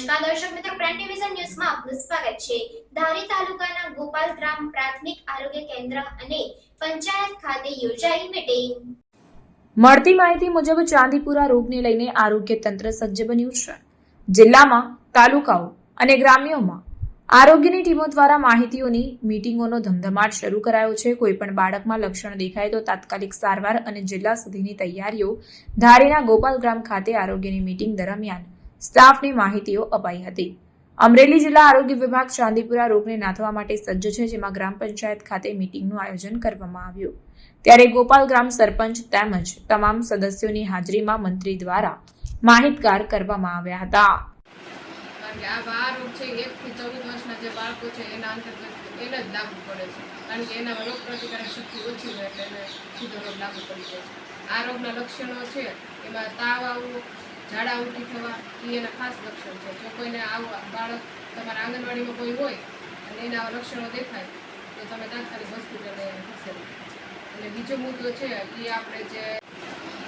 નમસ્કાર દર્શક મિત્રો પ્રાઇમ ડિવિઝન ન્યૂઝમાં આપનું સ્વાગત છે. ધારી તાલુકાના ગોપાલ ગ્રામ પ્રાથમિક આરોગ્ય કેન્દ્ર અને પંચાયત ખાતે યોજાઈ મીટિંગ મળતી માહિતી મુજબ ચાંદીપુરા રોગને લઈને આરોગ્ય તંત્ર સજ્જ બન્યું છે. જિલ્લામાં, તાલુકાઓ અને ગ્રામ્યોમાં આરોગ્યની ટીમો દ્વારા માહિતીઓની મીટિંગોનો ધમધમાટ શરૂ કરાયો છે. કોઈપણ બાળકમાં લક્ષણ દેખાય તો તાત્કાલિક સારવાર અને જિલ્લા સુધીની તૈયારીઓ ધારીના ગોપાલ ગ્રામ ખાતે આરોગ્યની મીટિંગ દરમિયાન સ્ટાફને માહિતીઓ અપાઈ હતી. અમરેલી જિલ્લા આરોગ્ય વિભાગ ચાંદીપુરા રોગને નાથવા માટે સજ્જ છે, જેમાં ગ્રામ પંચાયત ખાતે મીટિંગનું આયોજન કરવામાં આવ્યું. ત્યારે ગોપાલ ગ્રામ સરપંચ તેમજ તમામ સદસ્યોની હાજરીમાં મંત્રી દ્વારા માહિતગાર કરવામાં આવ્યા હતા. કારણ કે એના રોગ પ્રતિકારક શક્તિ ઓછી હોય એટલે એને સીધો રોગ લાગુ પડી જાય છે. આ રોગના લક્ષણો છે, એમાં તાવ આવવો ઝાડા ઉલટી થવા એ એના ખાસ લક્ષણ છે. જો કોઈને આવું બાળક તમારા આંગણવાડીમાં કોઈ હોય અને એના લક્ષણો દેખાય, તો તમે તાત્કાલિક હોસ્પિટલે ખસેડો અને બીજો મુદ્દો છે એ આપણે જે,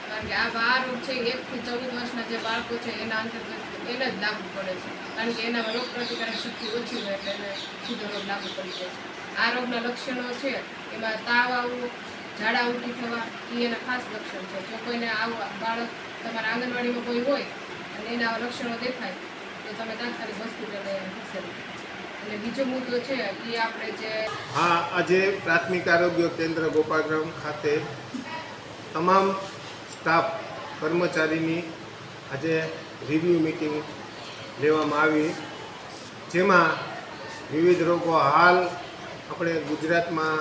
કારણ કે આ આ રોગ છે એકથી ચૌદ વર્ષના જે બાળકો છે એના અંતર્ગત એને જ લાગુ પડે છે. કારણ કે એના રોગ પ્રતિકારક શક્તિ ઓછી હોય એટલે એને સીધો રોગ લાગુ પડી જાય છે. આ રોગના લક્ષણો છે, એમાં તાવ આવવો, ઝાડા ઉલટી થવા એ એના ખાસ લક્ષણ છે. જો કોઈને આવું બાળક તમારા આંગણવાડીમાં કોઈ હોય અને એના લક્ષણો દેખાય, તો તમે તાત્કાલિક હોસ્પિટલે અને બીજો મુદ્દો છે એ આપણે જે હા, આજે પ્રાથમિક આરોગ્ય કેન્દ્ર ગોપાગ્રામ ખાતે તમામ સ્ટાફ, કર્મચારીની આજે રિવ્યુ મિટિંગ લેવામાં આવી. જેમાં વિવિધ રોગો હાલ આપણે ગુજરાતમાં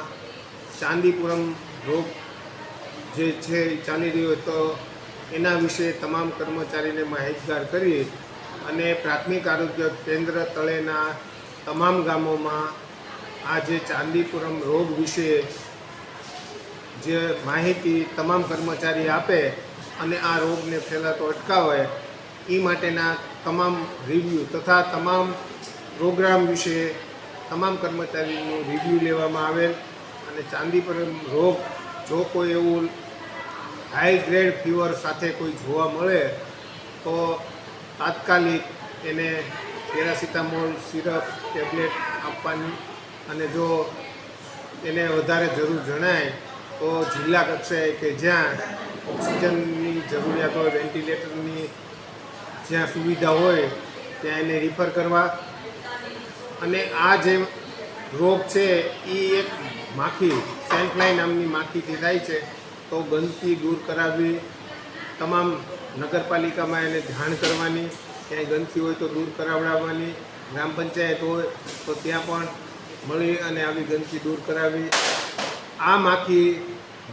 ચાંદીપુરમ રોગ જે છે ચાલી રહ્યો તો એના વિશે તમામ કર્મચારીને માહિતગાર કરી અને પ્રાથમિક આરોગ્ય કેન્દ્ર તળેના તમામ ગામોમાં આ જે ચાંદીપુરમ રોગ વિશે જે માહિતી તમામ કર્મચારી આપે અને આ રોગને ફેલાતો અટકાવે એ માટેના તમામ રિવ્યૂ તથા તમામ પ્રોગ્રામ વિશે તમામ કર્મચારીનું રિવ્યૂ લેવામાં આવેલ. અને ચાંદીપુરમ રોગ જો કોઈ એવું હાઈ ગ્રેડ ફીવર સાથે કોઈ જોવા મળે, તો તાત્કાલિક એને પેરાસિટામોલ સિરપ, ટેબ્લેટ આપવાની અને જો એને વધારે જરૂર જણાય, તો જિલ્લા કક્ષાએ કે જ્યાં ઓક્સિજનની જરૂરિયાત હોય, વેન્ટિલેટરની જ્યાં સુવિધા હોય, ત્યાં એને રિફર કરવા. અને આ જે રોગ છે એ એક માખી સેન્ટલાઈ નામની માખીથી થાય છે તો ગંદકી દૂર કરાવવી, તમામ નગરપાલિકામાં એને જાણ કરવાની, ક્યાંય ગંદકી હોય તો દૂર કરાવડાવવાની, ગ્રામ પંચાયત હોય તો ત્યાં પણ મળી અને આવી ગંદકી દૂર કરાવી. આ માખી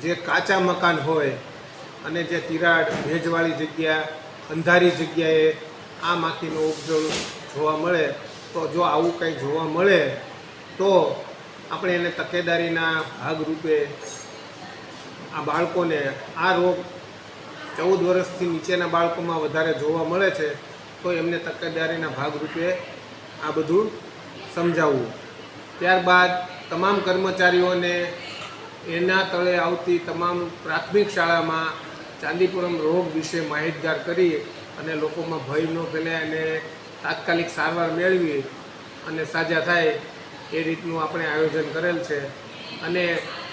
જે કાચા મકાન હોય અને જે તિરાડ ભેજવાળી જગ્યા, અંધારી જગ્યાએ આ માખીનો ઉપજળ જોવા મળે, તો જો આવું કંઈ જોવા મળે, તો આપણે એને તકેદારીના ભાગરૂપે આ બાળકોને આ રોગ ચૌદ વર્ષથી નીચેના બાળકોમાં વધારે જોવા મળે છે, તો એમને તકેદારીના ભાગરૂપે આ બધું સમજાવવું. ત્યારબાદ તમામ કર્મચારીઓને એના તળે આવતી તમામ પ્રાથમિક શાળામાં ચાંદીપુરમ રોગ વિશે માહિતગાર કરી અને લોકોમાં ભય ન ફેલાય અને તાત્કાલિક સારવાર મેળવી અને સાજા થાય એ રીતનું આપણે આયોજન કરેલ છે. અને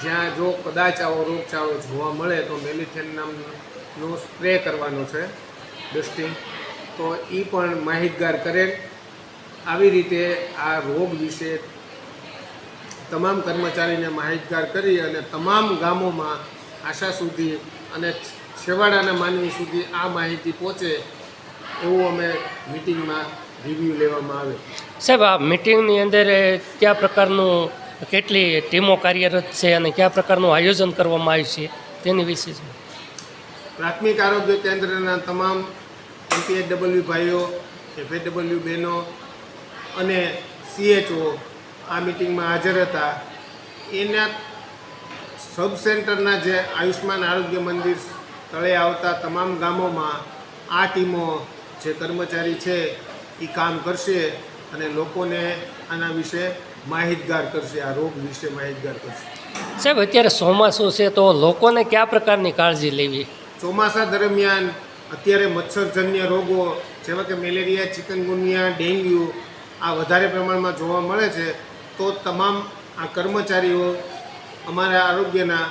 જ્યાં જો કદાચ આવો રોગચાળો જોવા મળે, તો મેલિથેન નામનો સ્પ્રે કરવાનો છે ડસ્ટિંગ તો એ પણ માહિતગાર કરેલ આવી રીતે આ રોગ વિશે તમામ કર્મચારીને માહિતગાર કરી અને તમામ ગામોમાં આશા સુધી અને છેવાડાના માનવી સુધી આ માહિતી પહોંચે એવું અમે મિટિંગમાં રિવ્યૂ લેવામાં આવે. સાહેબ, આ મિટિંગની અંદર કયા પ્રકારનું કેટલી ટીમો કાર્યરત છે અને કયા પ્રકારનું આયોજન કરવામાં આવ્યું છે તેની વિશે છે. પ્રાથમિક આરોગ્ય કેન્દ્રના તમામ એમપીએચડબલ્યુ ભાઈઓ, એફએચડબલ્યુ બહેનો અને સીએચઓ આ મિટિંગમાં હાજર હતા. એના સબ સેન્ટરના જે આયુષ્માન આરોગ્ય મંદિર તળે આવતા તમામ ગામોમાં આ ટીમો જે કર્મચારી છે એ કામ કરશે અને લોકોને આના વિશે માહિતગાર કરશે આ રોગ વિશે માહિતગાર કરશે. સાહેબ અત્યારે ચોમાસું છે તો લોકોને કયા પ્રકારની કાળજી લેવી? ચોમાસા દરમિયાન અત્યારે મચ્છરજન્ય રોગો જેવા કે મેલેરિયા ચિકનગુનિયા ડેન્ગ્યુ આ વધારે પ્રમાણમાં જોવા મળે છે તો તમામ આ કર્મચારીઓ અમારા આરોગ્યના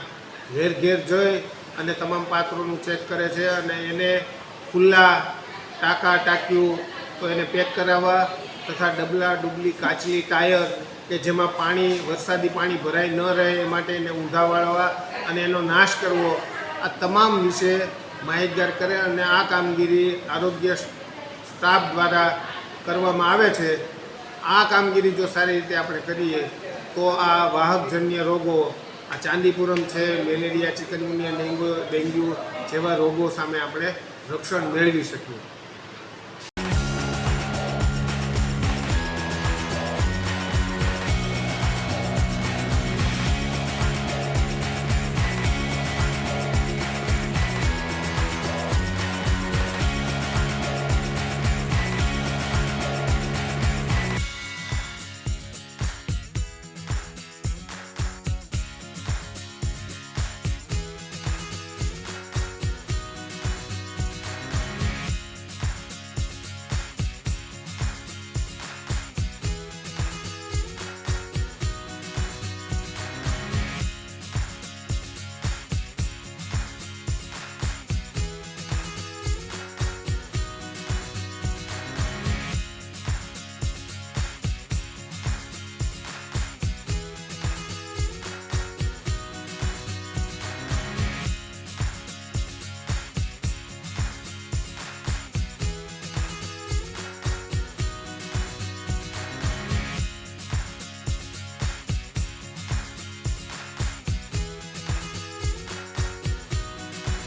ઘેર ઘેર જઈ અને તમામ પાત્રોનું ચેક કરે છે અને એને ખુલ્લા ટાંકા ટાંક્યું તો એને પેક કરાવવા તથા ડબલા, ડુબલી, કાચલી, ટાયર કે જેમાં પાણી, વરસાદી પાણી ભરાઈ ન રહે એ માટે એને ઊંધા વાળવા અને એનો નાશ કરવો, આ તમામ વિશે માહિતગાર કરે અને આ કામગીરી આરોગ્ય સ્ટાફ દ્વારા કરવામાં આવે છે. આ કામગીરી જો સારી રીતે આપણે કરીએ, તો આ વાહકજન્ય રોગો, આ ચાંદીપુરમ છે, મેલેરિયા, ચિકનગુનિયા, ડેન્ગ્યુ ડેન્ગ્યુ જેવા રોગો સામે આપણે રક્ષણ મેળવી શકીએ.